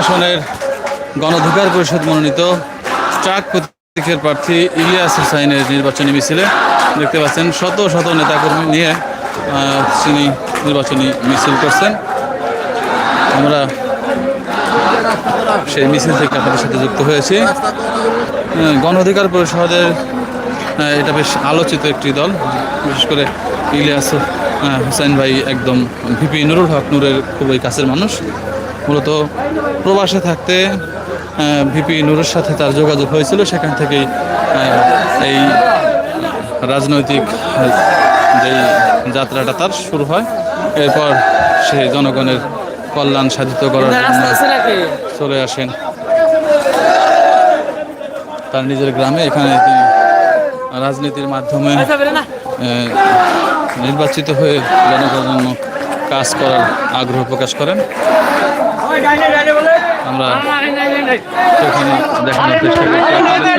আসনের গণধিকার পরিষদ মনোনীত ট্রাক প্রতীকের প্রার্থী ইলিয়াস হুসাইনের নির্বাচনী মিছিলে দেখতে পাচ্ছেন শত শত নেতাকর্মী নিয়ে তিনি নির্বাচনী মিছিল করছেন। আমরা সেই মিছিল থেকে আপনাদের সাথে যুক্ত হয়েছি। আহ, গণ অধিকার পরিষদের এটা বেশ আলোচিত একটি দল। বিশেষ করে ইলিয়াস হুসাইন ভাই একদম ভিপি নুরুল হক নুরের খুবই কাছের মানুষ। মূলত প্রবাসে থাকতে ভিপি নুরের সাথে তার যোগাযোগ হয়েছিল সেখান থেকেই এই রাজনৈতিক যে যাত্রাটা তার শুরু হয়। এরপর সে জনগণের কল্যাণ সাধিত করার জন্য চলে আসেন। তার নিজের গ্রামে এখানে তিনি রাজনীতির মাধ্যমে নির্বাচিত হয়ে জনগণের কাজ করার আগ্রহ প্রকাশ করেন আমরা সেখানে দেখানোর চেষ্টা করছি আপনাদের।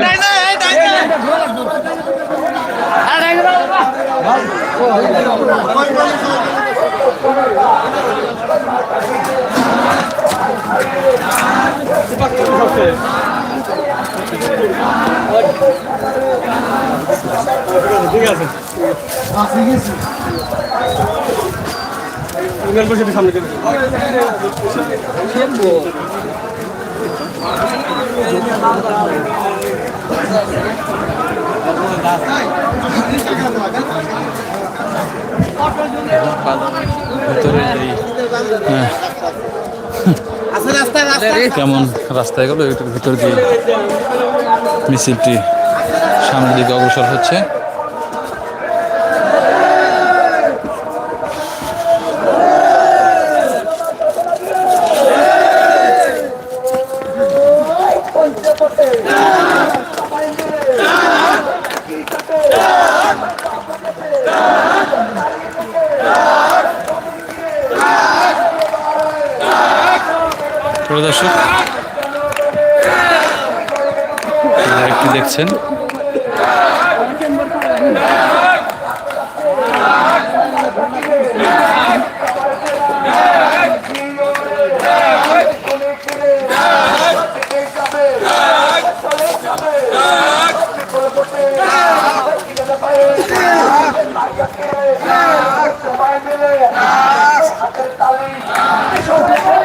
কেমন রাস্তায় গেল? এটার ভিতর দিয়ে। মিছিলটি সামনের দিকে অগ্রসর হচ্ছে। প্রিয় দর্শক দেখছেন? সবাই মিলে হাতের তালি